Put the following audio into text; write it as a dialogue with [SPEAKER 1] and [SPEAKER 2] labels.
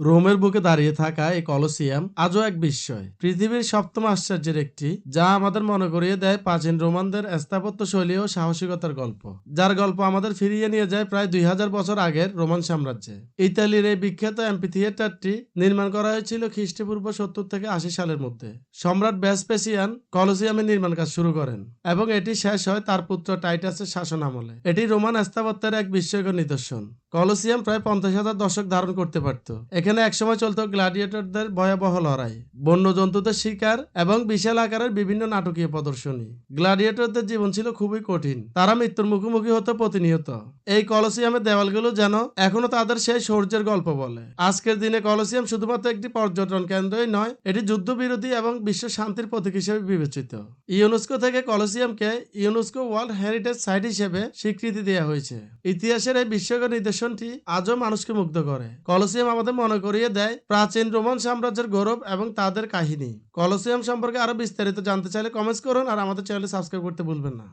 [SPEAKER 1] রোমের বুকে দাঁড়িয়ে থাকা এই কলসিয়াম আজও এক বিস্ময়। পৃথিবীর সপ্তম আশ্চর্যের একটি, যা আমাদের মনে করিয়ে দেয় প্রাচীন রোমানদের স্থাপত্য শৈলী ও সাহসিকতার গল্প, যার গল্প আমাদের ফিরিয়ে নিয়ে যায় প্রায় দুই হাজার বছর আগের রোমান সাম্রাজ্যে। ইতালির এই বিখ্যাত অ্যাম্পি থিয়েটারটি নির্মাণ করা হয়েছিল খ্রিস্টপূর্ব সত্তর থেকে আশি সালের মধ্যে। সম্রাট ব্যাসপেসিয়ান কলসিয়ামের নির্মাণ কাজ শুরু করেন, এবং এটি শেষ হয় তার পুত্র টাইটাসের শাসন আমলে। এটি রোমান স্থাপত্যের এক বিস্ময়কর নিদর্শন। কলসিয়াম প্রায় পঞ্চাশ হাজার দশক ধারণ করতে পারত। এখানে একসময় চলতো গ্ল্যাডিয়েটরদের ভয়াবহ লড়াই বন্য জন্তুদের শিকার এবং বিশাল আকারের বিভিন্ন নাটকীয় প্রদর্শনী। গ্ল্যাডিয়েটরদের জীবন ছিল খুবই কঠিন, তারা মৃত্যুর মুখোমুখি হতো প্রতিনিয়ত। এই কলসিয়ামের দেওয়ালগুলো যেন এখনও তাদের সেই শৌর্যের গল্প বলে। আজকের দিনে কলসিয়াম শুধুমাত্র একটি পর্যটন কেন্দ্রই নয়, এটি যুদ্ধবিরোধী এবং বিশ্ব শান্তির প্রতীক হিসেবে বিবেচিত। ইউনেস্কো থেকে কলসিয়ামকে ইউনেস্কো ওয়ার্ল্ড হেরিটেজ সাইট হিসেবে স্বীকৃতি দেওয়া হয়েছে। ইতিহাসের এই বিস্ময়কর নিদর্শনটি আজও মানুষকে মুগ্ধ করে। কলসিয়াম আমাদের মনে করিয়ে দেয় প্রাচীন রোমান সাম্রাজ্যের গৌরব এবং তাদের কাহিনী। কলসিয়াম সম্পর্কে আরও বিস্তারিত জানতে চাইলে কমেন্টস করুন আর আমাদের চ্যানেল সাবস্ক্রাইব করতে ভুলবেন না।